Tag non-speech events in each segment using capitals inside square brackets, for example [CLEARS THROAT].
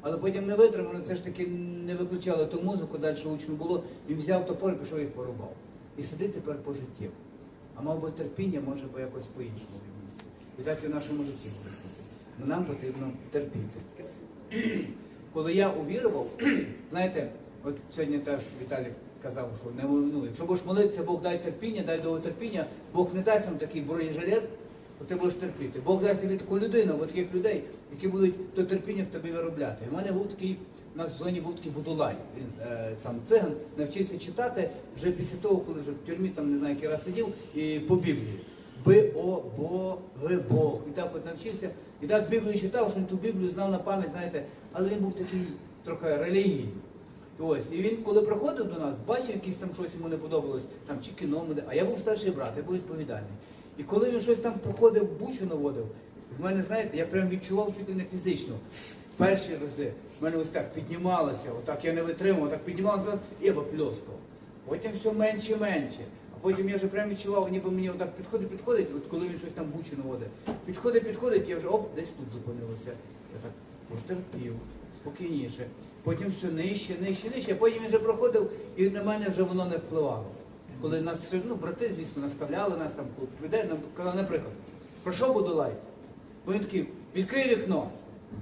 але потім не витримав, вони все ж таки не виключали ту музику, далі учно було, він взяв топор і пішов їх порубав. І сидить тепер по житті. А мав би терпіння, може би якось по-іншому віднісся. І так і в нашому житті буде. Ну, Нам потрібно терпіти. [CLEARS THROAT] Коли я увірував, [CLEARS THROAT] знаєте, от сьогодні теж Віталій казав, що не ну, якщо будеш молитися, Бог дай терпіння, дай довго терпіння, Бог не дасть вам такий бронежилет, ти будеш терпіти. Бог дасть тобі таку людину, от таких людей, які будуть то терпіння в тобі виробляти. І в мене був такий, у нас в зоні був такий Будулай, він е, сам циган, навчився читати вже після того, коли вже в тюрмі там не знаю, який раз сидів, і по Біблії. Би, о, бо, Бог. І так от навчився. І так Біблію читав, що він ту Біблію знав на пам'ять, знаєте, але він був такий трохи релігійний. Ось, і він, коли приходив до нас, бачив, якийсь там щось йому не подобалось, там чи кіно а я був старший брат, я був відповідальний. І коли він щось там проходив, бучу наводив, в мене, знаєте, я прям відчував чуть не фізично. Перші рази в мене ось так піднімалося, отак я не витримав, отак піднімалося, і я попльоскав. Потім все менше і менше. А потім я вже прям відчував, ніби мені отак підходить, підходить, от коли він щось там бучу наводить. Підходить, підходить, я вже оп, десь тут зупинилося. Я так потерпів, спокійніше. Потім все нижче, нижче, нижче, потім він вже проходив, і на мене вже воно не впливало. Коли нас ну, брати, звісно, наставляли нас там, людей, наприклад, пройшов Будулай, бо він такий, відкрий вікно.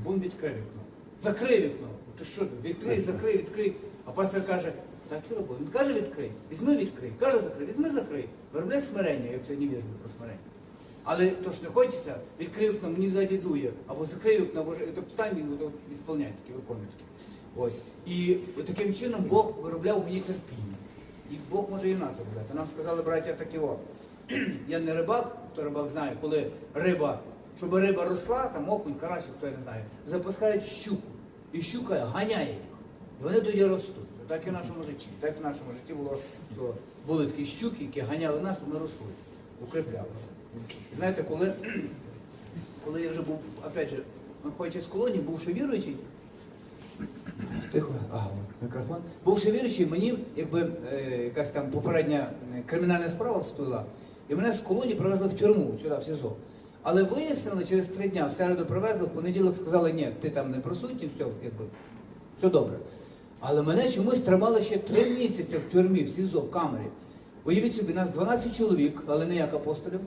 Бум відкрив вікно. Закрий вікно. Ти що, відкрий, закрий, відкрий. А пастор каже, так і робив. Він каже, відкрий. Візьми, відкрий. Каже, закрий, візьми, закрий. Виробляй смирення, як сьогодні вірно про смирення. Але то ж не хочеться, відкрив вікно, мені ззаді. Або закрий вікно, або то встань, то відсполняй такі, виконуй такі. Ось. І таким чином Бог виробляв мені терпіння. І Бог може і в нас виробляти. Нам сказали, браття, такі о. [CLEARS THROAT] Я не рибак, хто рибак знає, коли риба, щоб риба росла, там окунь, карась, хто я не знає, запускають щуку. І щука ганяє їх. І вони тоді ростуть. Так і в нашому житті. Так і в нашому житті було, що були такі щуки, які ганяли нас, ми росли, укріплялися. І знаєте, коли, [CLEARS THROAT] коли я вже був, опять же, виходячи з колонії, бувши віруючий, Тихо, ага, мікрофон. Бувши віруючий, мені якби е, якась там попередня е, кримінальна справа всплила, і мене з колонії привезли в тюрму, сюди, в СІЗО. Але вияснили через три дня, в середу привезли, в понеділок сказали, ні, ти там не присутній, все, якби, все добре. Але мене чомусь тримали ще три місяці в тюрмі, в СІЗО, в камері. Уявіть собі, нас 12 чоловік, але не як апостолів.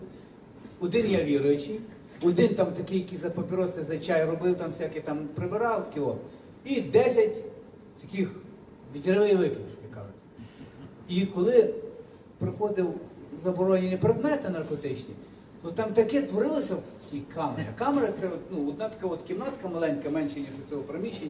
Один я віруючий, один там такий, який за папіроси, за чай робив, там всякі там прибирав, такі о. І 10 таких вітерових викидів, як кажуть. І коли приходив заборонені предмети наркотичні, ну там таке творилося в тій камері. Камера це ну, одна така от кімнатка маленька, менше, ніж у цього приміщення.